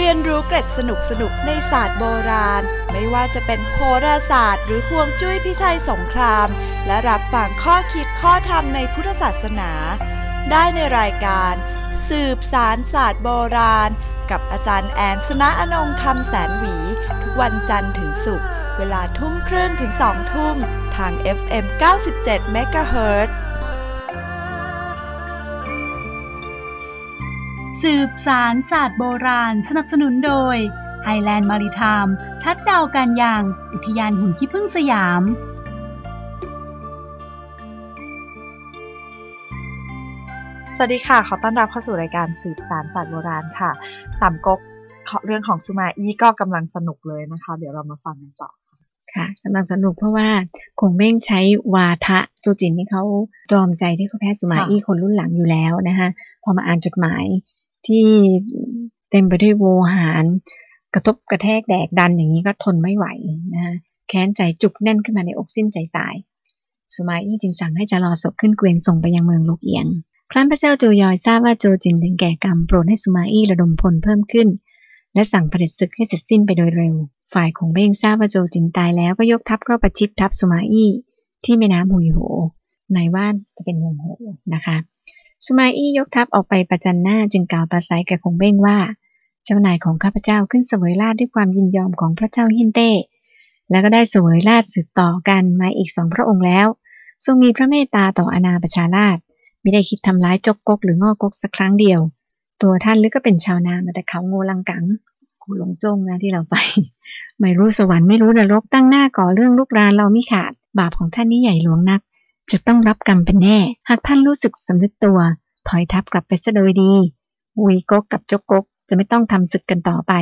เรียนรู้เกร็ดสนุกสนุกในศาสตร์โบราณ ไม่ว่าจะเป็นโหราศาสตร์ หรือห่วงจุ้ยพิชัยสงคราม และรับฟังข้อคิดข้อธรรมในพุทธศาสนา ได้ในรายการ สืบสารศาสตร์โบราณ กับอาจารย์แอนสนะอนงคำแสนหวี ทุกวันจันทร์ถึงศุกร์เวลาทุ่มครึ่งถึงสองทุ่ม ทาง FM 97 MHz สืบสารศาสตร์โบราณสนับสนุนโดย Highland Maritime ทัดดาวการยาง อุทยานหุ่นขี้พึ่งสยาม สวัสดีค่ะ ขอต้อนรับเข้าสู่รายการสืบสารศาสตร์โบราณค่ะสามก๊กเรื่องของซูมาอี้ก็กำลังสนุกเลยนะคะ เดี๋ยวเรามาฟังกันต่อค่ะกำลังสนุกเพราะว่าคงเบ้งใช้วาทะจูจินที่เขาตรอมใจที่เขาแพ้สุมาอี้คนรุ่นหลังอยู่แล้วนะคะพอมาอ่านจดหมาย ที่เต็มไปด้วยโวหาร กระทบกระแทกแดกดันอย่างนี้ก็ทนไม่ไหวนะคะแค้นใจจุกแน่นขึ้นมาในอกสิ้นใจตาย สุมาอี้จึงสั่งให้จารอศพขึ้นเกวียนส่งไปยังเมืองลูกเอียง ครั้นพระเจ้าโจยอยทราบว่าโจจินถึงแก่กรรมโปรดให้สุมาอี้ระดมพลเพิ่มขึ้น และสั่งเผด็จศึกให้เสร็จสิ้นไปโดยเร็ว ฝ่ายของเบ้งทราบว่าโจจินตายแล้วก็ยกทัพเข้าประชิดทัพสุมาอี้ที่แม่น้ำหุยโห ในว่าจะเป็นวงโหนะคะ สุมาอี้ยกทัพออกไปประจันหน้าจึงกล่าวประสัยแก่คงเบ้งว่า เจ้านายของข้าพเจ้าขึ้นเสวยราชด้วยความยินยอมของพระเจ้าฮินเต้ แล้วก็ได้เสวยราชสืบต่อกันมาอีกสองพระองค์แล้ว ทรงมีพระเมตตาต่ออาณาประชาราชไม่ได้คิดทำร้ายจกกกหรืองอกกสักครั้งเดียว ตัวท่านลึกก็เป็นชาวนามาแต่เขาโงลังกังกูหลงจงนะที่เราไป ไม่รู้สวรรค์ไม่รู้นรกตั้งหน้าก่อเรื่องลูกรานเราไม่ขาด บาปของท่านนี่ใหญ่หลวงนัก จะต้องรับกรรมเป็นแน่ หากท่านรู้สึกสำนึกตัว ถอยทัพกลับไปซะโดยดีวุยกกกับจกกกจะไม่ต้องทำศึกกันต่อไป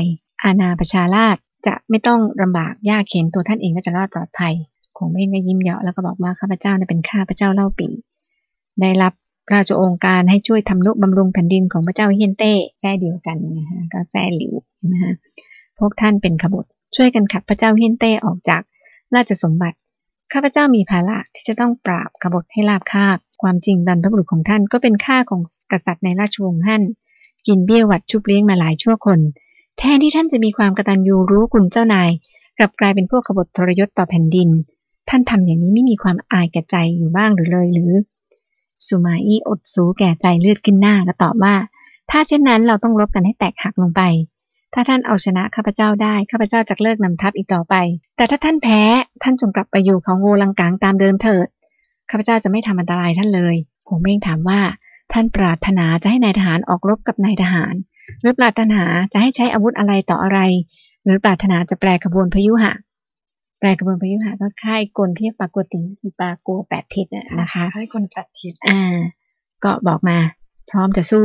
อาณาประชาราชจะไม่ต้องลำบากยากเข็นตัวท่านเองก็จะรอดปลอดภัยคงไม่ก็ยิ้มเยาะแล้วก็บอกว่าข้าพเจ้าเป็นข้าพเจ้าเล่าปีได้รับพระราชองค์การให้ช่วยทำนุบำรุงแผ่นดินของพระเจ้าเฮียนเต้แท้เดียวกันนะฮะก็แท้หลิวนะฮะพวกท่านเป็นขบฏช่วยกันขัดพระเจ้าเฮียนเต้ออกจากราชสมบัติ ข้าพเจ้ามีภาระที่จะต้องปราบขบฏให้ราบคาบ ความจริงบรรพบุรุษของท่านก็เป็นข้าของกษัตริย์ในราชวงศ์ฮั่น กินเบี้ยวัดชุบเลี้ยงมาหลายชั่วคน แทนที่ท่านจะมีความกตัญญูรู้คุณเจ้านาย กลับกลายเป็นพวกขบฏทรยศต่อแผ่นดิน ท่านทำอย่างนี้ไม่มีความอายแก่ใจอยู่บ้างหรือเลยหรือ สุมาอี้อดสูแก่ใจเลือดขึ้นหน้าก็ตอบว่า ถ้าเช่นนั้นเราต้องรบกันให้แตกหักลงไป ถ้าท่านเอาชนะข้าพเจ้าได้ข้าพเจ้าจะเลิกนำทัพอีกต่อไป แต่ถ้าท่านแพ้ท่านจงกลับไปอยู่ของโงลังกางตามเดิมเถิดข้าพเจ้าจะไม่ทำอันตรายท่านเลยคงเม่งถามว่า ท่านปรารถนาจะให้นายทหารออกรบกับนายทหาร หรือปรารถนาจะให้ใช้อาวุธอะไรต่ออะไร หรือปรารถนาจะแปลขบวนพยุหะ แปลกระบวนพยุหะก็ค่ายกลที่ปรากฏติปาโกแปดทิศนะคะค่ายกลแปดทิศอ่าก็บอกมา พร้อมจะสู้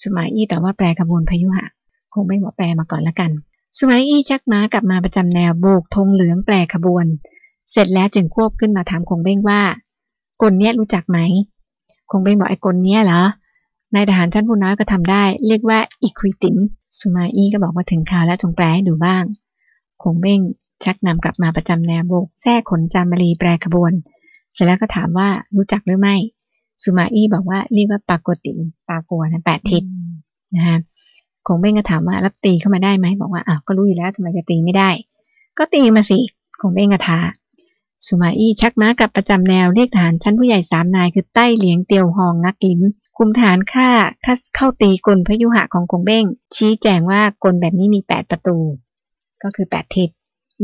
สุมาอี้แต่ว่าแปลกระบวนพยุหะ คงไม่บอกแปลมาก่อนละกัน สุมาอี้ชักม้ากลับมาประจำแนวโบกธงเหลืองแปลขบวน เสร็จแล้วจึงควบขึ้นมาถามคงเบ้งว่า กลเนี้ยรู้จักไหม คงเบ้งบอกไอ้กลเนี้ยเหรอนายทหารชั้นผู้น้อยก็ทำได้ เรียกว่าอีควิตินสุมาอี้ก็บอกว่าถึงข่าวแล้วจงแปลให้ดูบ้าง คงเบ้งชักนำกลับมาประจำแนวโบกแท้ขนจามรีแปรขบวน เสร็จแล้วก็ถามว่ารู้จักหรือไม่สุมาอี้บอกว่าเรียกว่าปากกตินปากัวนะแปดทิศนะคะ คงเบ้งก็ถามว่าแล้วตีเข้ามาได้ไหมบอกว่าอ้าวก็รู้อยู่แล้วทำไมจะตีไม่ได้ ก็ตีมาสิคงเบ้งก็ท้าสุมาอี้ชักม้ากลับประจำแนวเรียกฐานชั้นผู้ใหญ่สามนายคือใต้เหลียงเตียวหองงักลิ้มคุมฐานฆ่าเข้าตีกลพยุหะของคงเบ้ง ชี้แจงว่ากลแบบนี้มีแปดประตู ก็คือแปดทิศ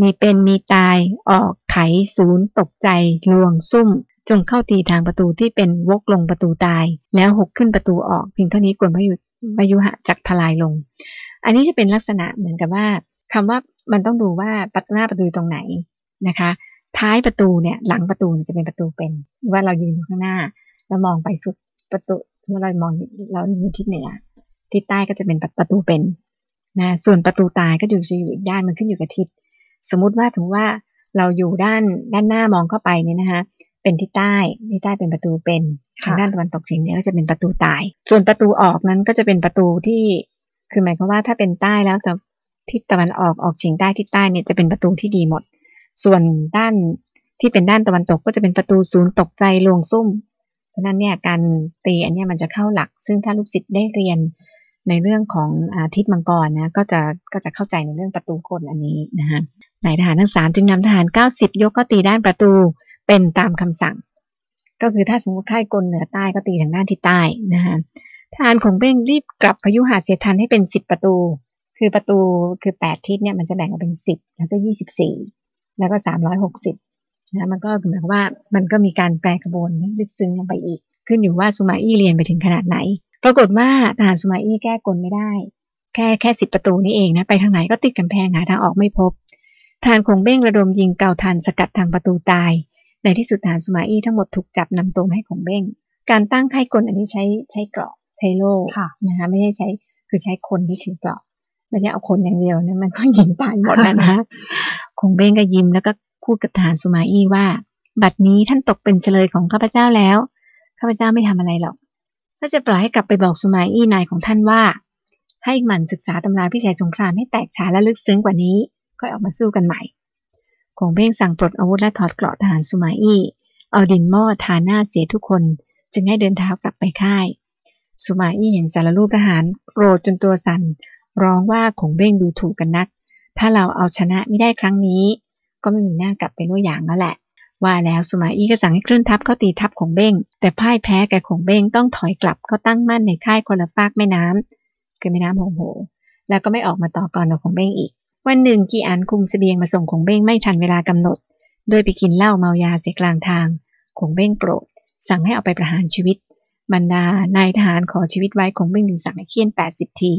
มีเป็นมีตายออกไขศูนย์ตกใจลวงซุ่ม จงเข้าตีทางประตูที่เป็นวกลงประตูตาย แล้วหกขึ้นประตูออกเพียงเท่านี้กวนพยุ พยุหะจักทลายลง อันนี้จะเป็นลักษณะเหมือนกับว่าคำว่ามันต้องดูว่าปัดหน้าประตูตรงไหนนะคะ ท้ายประตูเนี่ยหลังประตูจะเป็นประตูเป็นว่าเรายืนอยู่ข้างหน้าแล้วมองไปสุดประตูที่เรามองเราอยู่ทิศเหนือทิศใต้ก็จะเป็นประตูเป็นนะส่วนประตูตายก็อยู่จะอยู่อีกด้านมันขึ้นอยู่กับทิศสมมุติว่าถึงว่าเราอยู่ด้านด้านหน้ามองเข้าไปเนี่ยนะคะ เป็นทิศใต้ทิศใต้เป็นประตูเป็นทางด้านตะวันตกเฉียงเหนือก็จะเป็นประตูตาย ส่วนประตูออกนั้นก็จะเป็นประตูที่ คือหมายความว่าถ้าเป็นใต้แล้วแต่ทิศตะวันออกออกเฉียงใต้ทิศใต้เนี่ยจะเป็นประตูที่ดีหมด ส่วนด้านที่เป็นด้านตะวันตกก็จะเป็นประตูศูนย์ตกใจลวงซุ่ม เพราะนั้นเนี่ยการตีอันนี้มันจะเข้าหลัก ซึ่งถ้าลูกศิษย์ได้เรียนในเรื่องของอาทิตย์มังกรนะก็จะก็จะเข้าใจในเรื่องประตูกลอันนี้นะฮะนายทหารทั้งสามจึงนำทหาร 90 ยกก็ตีด้านประตู เป็นตามคำสั่ง ก็คือถ้าสมมติค่ายกลเหนือใต้ก็ตีทางด้านทิศใต้นะฮะทหารของเบ้งรีบกลับพายุหาเสทันให้เป็น10ประตู คือประตูคือ8ทิศเนี่ยมันจะแบ่งออกเป็น10แล้วก็24แล้วก็360นะมันก็หมายความว่ามันก็มีการแปลกระบวนลึกซึ้งลงไปอีก ขึ้นอยู่ว่าสุมาอี้เรียนไปถึงขนาดไหน ปรากฏว่าทหารสุมาอี้แก้กลไม่ได้ แค่แค่สิบประตูนี่เองนะไปทางไหนก็ติดกำแพงหาทางออกไม่พบทหารคงเบ้งระดมยิงเกาทันสกัดทางประตูตาย ในที่สุดทหารสุมาอี้ทั้งหมดถูกจับนำตัวมาให้คงเบ้ง การตั้งค่ายกลอันนี้ใช้ใช้เกราะใช้โล่ค่ะนะคะไม่ใช่ใช้คือใช้คนที่ถือเกราะไม่ได้เอาคนอย่างเดียวนะมันก็ยิงตายหมดนะนะคงเบ้งก็ยิ้มแล้วก็พูดกับทหารสุมาอี้ว่า บัดนี้ท่านตกเป็นเฉลยของข้าพเจ้าแล้วข้าพเจ้าไม่ทำอะไรหรอกถ้าจะปล่อยให้กลับไปบอกสุมาอี้นายของท่านว่า ให้หมั่นศึกษาตำราพิชัยสงครามให้แตกฉานและลึกซึ้งกว่านี้ค่อยออกมาสู้กันใหม่ คงเบ้งสั่งปลดอาวุธและถอดเกราะทหารสุมาอี้ เอาดินหม้อทาหน้าเสียทุกคน จึงให้เดินเท้ากลับไปค่าย สุมาอี้เห็นสารรูปทหารโกรธจนตัวสั่น ร้องว่าคงเบ้งดูถูกกันนัก ถ้าเราเอาชนะไม่ได้ครั้งนี้ ก็ไม่มีหน้ากลับไปด้วยอย่างแล้วแหละ ว่าแล้วสุมาอี้ก็สั่งให้เคลื่อนทัพเข้าตีทัพของเบ้ง แต่พ่ายแพ้แก่ของเบ้งต้องถอยกลับเข้าตั้งมั่นในค่ายคนละฟากแม่น้ำคือแม่น้ำโหงโห แล้วก็ไม่ออกมาต่อกรกับของเบ้งอีก วันหนึ่งกีอันคุมเสบียงมาส่งของเบ้งไม่ทันเวลากำหนด โดยไปกินเหล้าเมายาเสียกลางทางคงเบ้งโกรธ สั่งให้เอาไปประหารชีวิต บรรดานายทหารขอชีวิตไว้คงเบ้งถึงสั่งให้เคี่ยน 80 ที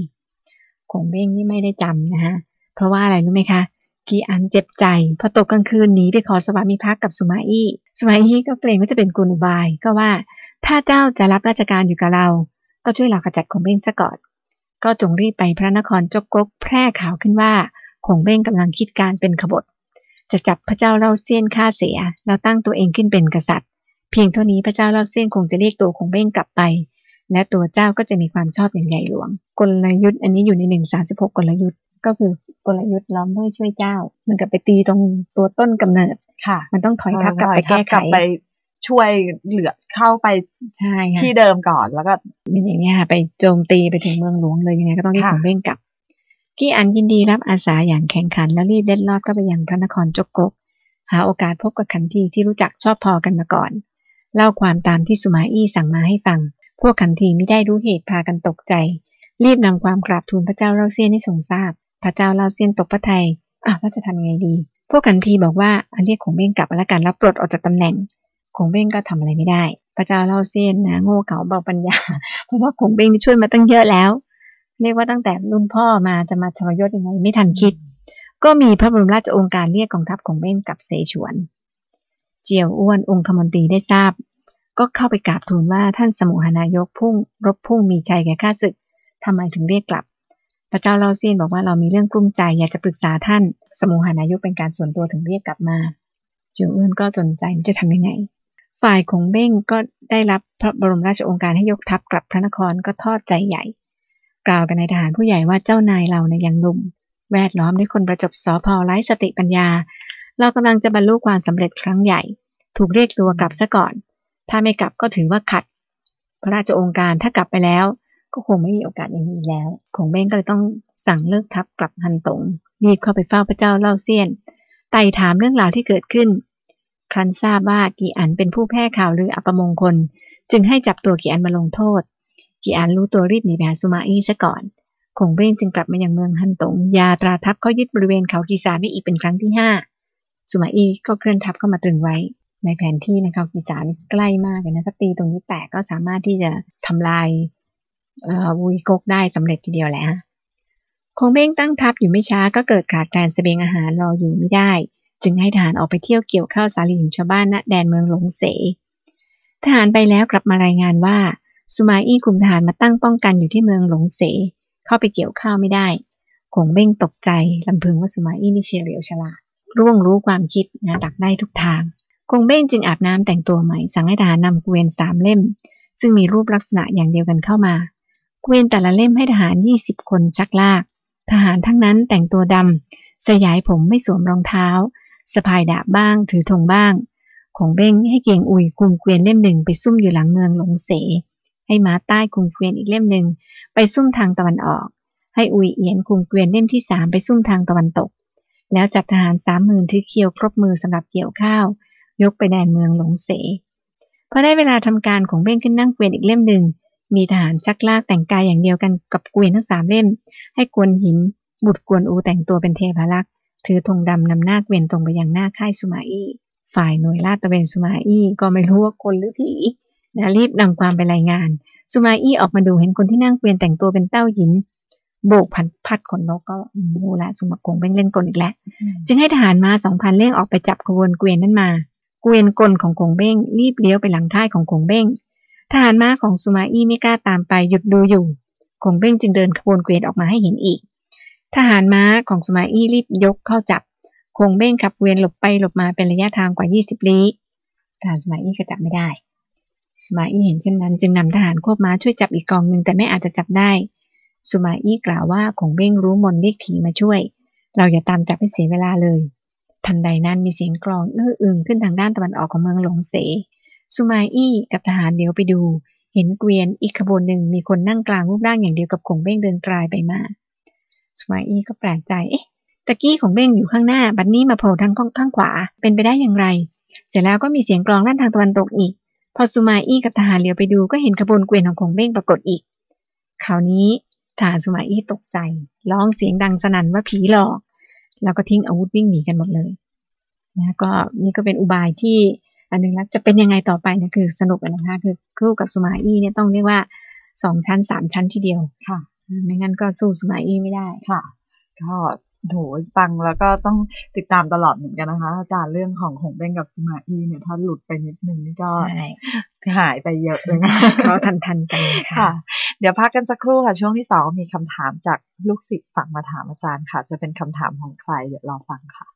คงเบ้งนี่ไม่ได้จำนะฮะ เพราะว่าอะไรรู้ไหมคะ กีอันเจ็บใจ พอตกกลางคืนหนีไปขอสวามิภักดิ์กับสุมาอี้สุมาอี้ก็เกรงว่าจะเป็นกุลอุบาย ก็ว่า ถ้าเจ้าจะรับราชการอยู่กับเรา ก็ช่วยเราขจัดคงเบ้งซะก่อน ก็จงรีบไปพระนครจกกกแพร่ข่าวขึ้นว่า งเบ้งกำลังคิดการเป็นขบฏ จะจับพระเจ้าเล่าเซียนฆ่าเสีย แล้วตั้งตัวเองขึ้นเป็นกษัตริย์ เพียงเท่านี้พระเจ้าเล่าเซียนคงจะเรียกตัวคงเบ้งกลับไป และตัวเจ้าก็จะมีความชอบอย่างใหญ่หลวง กลยุทธ์อันนี้อยู่ในหนึ่งสาสิบหกกลยุทธ์ก็คือกลยุทธ์ล้อมด้วยช่วยเจ้า มันกับไปตีตรงตัวต้นกำเนิดค่ะ มันต้องถอยทัพกลับไปแก้ไขกลับไปช่วยเหลือเข้าไปใช่ค่ะที่เดิมก่อนแล้วก็เป็นอย่างนี้ยค่ะไปโจมตีไปถึงเมืองหลวงเลยยังไงก็ต้องรีบค่ะส่งเร่งกลับ กี้อันยินดีรับอาสาอย่างแข่งขันแล้วรีบเล็ดลอดก็ไปยังพระนครจกกก หาโอกาสพบกับขันทีที่รู้จักชอบพอกันมาก่อน เล่าความตามที่สุมาอี้สั่งมาให้ฟัง พวกขันทีไม่ได้รู้เหตุพากันตกใจ รีบนำความกราบทูลพระเจ้าเล่าเซียนให้ทรงทราบ พระเจ้าเล่าเซียนตกพระทัยอะแล้วจะทำยังไงดี พวกขันทีบอกว่าอันเรียกขงเบ้งกลับมาแล้วกันแล้วปลดออกจากตำแหน่งขงเบ้งก็ทำอะไรไม่ได้ พระเจ้าเล่าเซียนนะโง่เขลาเบาปัญญา เพราะว่าขงเบ้งนี่ช่วยมาตั้งเยอะแล้ว เรียกว่าตั้งแต่รุ่นพ่อมาจะมาทรยศยังไงไม่ทันคิด ก็มีพระบรมราชโองการเรียกกองทัพของเบ้งกลับเสฉวน เจียวอ้วนองคมนตรีได้ทราบ ก็เข้าไปกราบทูลว่าท่านสมุหนายกพุ่งรบพุ่งมีชัยแก่ข้าศึกทำไมถึงเรียกกลับ พระเจ้าเล่าเซียนบอกว่าเรามีเรื่องกลุ้มใจอยากจะปรึกษาท่าน สมุหานายกเป็นการส่วนตัวถึงเรียกกลับมา เจียวอ้วนก็สนใจมันจะทำยังไงฝ่ายของเบ้งก็ได้รับพระบรมราชโองการให้ยกทัพกลับพระนครก็ทอดใจใหญ่ กล่าวกับนายทหารผู้ใหญ่ว่าเจ้านายเราในยยังหนุ่ม แวดล้อมด้วยคนประจบสอพอไร้สติปัญญา เรากำลังจะบรรลุความสำเร็จครั้งใหญ่ ถูกเรียกตัวกลับซะก่อน ถ้าไม่กลับก็ถือว่าขัด พระราชโองการถ้ากลับไปแล้ว ก็คงไม่มีโอกาสอย่างนี้แล้ว คงเบ้งก็เลยต้องสั่งเลิกทัพกลับฮันตงรีบเข้าไปเฝ้าพระเจ้าเล่าเซียนไต่ถามเรื่องราวที่เกิดขึ้น ครั้นทราบว่ากีอันเป็นผู้แพร่ข่าวลืออัปมงคล จึงให้จับตัวกีอันมาลงโทษ กีอันรู้ตัวรีบหนีไปหาสุมาอี้ซะก่อนคงเบ้งจึงกลับมายังเมืองฮันตง ยาตราทัพเขายึดบริเวณเขากีซาไม่อีกเป็นครั้งที่ห้าสุมาอี้ก็เคลื่อนทัพเข้ามาตรึงไว้ ในแผนที่นะคะกีซานี่ใกล้มากเลยนะถ้าตีตรงนี้แตกก็สามารถที่จะทำลายอุยกกได้สำเร็จทีเดียวแหละฮะคงเบ้งตั้งทัพอยู่ไม่ช้าก็เกิดขาดแคลนเสบียงอาหารรออยู่ไม่ได้ จึงให้ทหารออกไปเที่ยวเกี่ยวข้าวสาลีของชาวบ้านณแดนเมืองหลงเส ทหารไปแล้วกลับมารายงานว่า สุมาอี้คุมทหารมาตั้งป้องกันอยู่ที่เมืองหลงเส เข้าไปเกี่ยวข้าวไม่ได้คงเบ้งตกใจลำพึงว่าสุมาอี้นี่เฉลียวฉลาดร่วงรู้ความคิดนะดักได้ทุกทางคงเบ้งจึงอาบน้ำแต่งตัวใหม่ สั่งให้ทหารนำเกวียนสามเล่ม ซึ่งมีรูปลักษณะอย่างเดียวกันเข้ามา เกวียนแต่ละเล่มให้ทหาร 20 คนชักลาก ทหารทั้งนั้นแต่งตัวดำสยายผมไม่สวมรองเท้าสะพายดาบบ้าง ถือธงบ้างคงเบ้งให้เกียงอุยคุมเกวียนเล่มหนึ่งไปซุ่มอยู่หลังเมืองหลงเส ให้ม้าใต้คุมเกวียนอีกเล่มหนึ่งไปซุ่มทางตะวันออก ให้อุยเอียนคุมเกวียนเล่มที่สามไปซุ่มทางตะวันตก แล้วจัดทหารสามหมื่นถือเคียวครบมือสำหรับเกี่ยวข้าว ยกไปแดนเมืองหลงเสพอได้เวลาทำการของเบ้งขึ้นนั่งเกวียนอีกเล่มหนึ่งมีทหารชักลากแต่งกายอย่างเดียวกันกับเกวียนทั้งสามเล่ม ให้กวนหิน บุตรกวนอูแต่งตัวเป็นเทพารักษ์ถือธงดำนำหน้าเกวียนตรงไปยังหน้าค่ายสุมาอี้ฝ่ายหน่วยลาดตระเวนสุมาอี้ก็ไม่รู้ว่าคนหรือผี นะรีบนำความไปรายงานสุมาอี้ออกมาดูเห็นคนที่นั่งเกวียนแต่งตัวเป็นเต้าหยิน โบกพันพัดขนนกก็อืมรู้ละสุมากงเป็นเล่นกลอีกแล้วจึงให้ทหารมาสองพันเร่งออกไปจับขบวนเกวียนนั้นมา เกวียนกลของคงเบ้ง รีบเลี้ยวไปหลังค่ายของคงเบ้งทหารม้าของสุมาอี้ไม่กล้าตามไปหยุดดูอยู่คงเบ้งจึงเดินขบวนเกวียนออกมาให้เห็นอีก ทหารม้าของสุมาอี้รีบยกเข้าจับคงเบ้งขับเกวียนหลบไปหลบมาเป็นระยะทางกว่า 20ลี้ทหารสุมาอี้ก็จับไม่ได้ สุมาอี้เห็นเช่นนั้น จึงนำทหารควบม้าช่วยจับอีกกองหนึ่งแต่ไม่อาจจะจับได้สุมาอี้กล่าวว่าคงเบ้งรู้มนเรียกผีมาช่วย เราอย่าตามจับให้เสียเวลาเลย ทันใดนั้นมีเสียงกลองเอื้ออึงขึ้นทางด้านตะวันออกของเมืองหลงเสสุมาอี้กับทหารเดียวไปดู เห็นเกวียนอีกขบวนหนึ่งมีคนนั่งกลางรูปร่างอย่างเดียวกับคงเบ้งเดินกลายไปมาสุมาอี้ก็แปลกใจเอ๊ะตะกี้ของเบ้งอยู่ข้างหน้า บัดนนี้มาโผล่ทางข้างขวาเป็นไปได้อย่างไร เสร็จแล้วก็มีเสียงกลองด้านทางตะวันตกอีก พอสุมาอี้กับทหารเหลียวไปดูก็เห็นขบวนเกวียนของคงเบ้งปรากฏอีกคราวนี้ทหารสุมาอี้ตกใจ ร้องเสียงดังสนั่นว่าผีหลอก แล้วก็ทิ้งอาวุธวิ่งหนีกันหมดเลยนะก็นี่ก็เป็นอุบายที่อันหนึงแล้วจะเป็นยังไงต่อไปนะคือสนุกนะคะคือคู่กับสุมาอี้เนี่ยต้องเรียกว่าสองชั้นสามชั้นทีเดียวค่ะไม่งั้นก็สู้สุมาอี้ไม่ได้ค่ะ ก็ โถฟังแล้วก็ต้องติดตามตลอดเหมือนกันนะคะ อาจารย์เรื่องของหงเบ้งกับสมาอีเนี่ยถ้าหลุดไปนิดนึงนี่ก็ใช่หายไปเยอะเลยนะเขาทันทันๆกันค่ะค่ะ เดี๋ยวพักกันสักครู่ค่ะ ช่วงที่สองมีคำถามจากลูกศิษย์ฝากมาถามอาจารย์ค่ะ จะเป็นคำถามของใครเดี๋ยวรอฟังค่ะ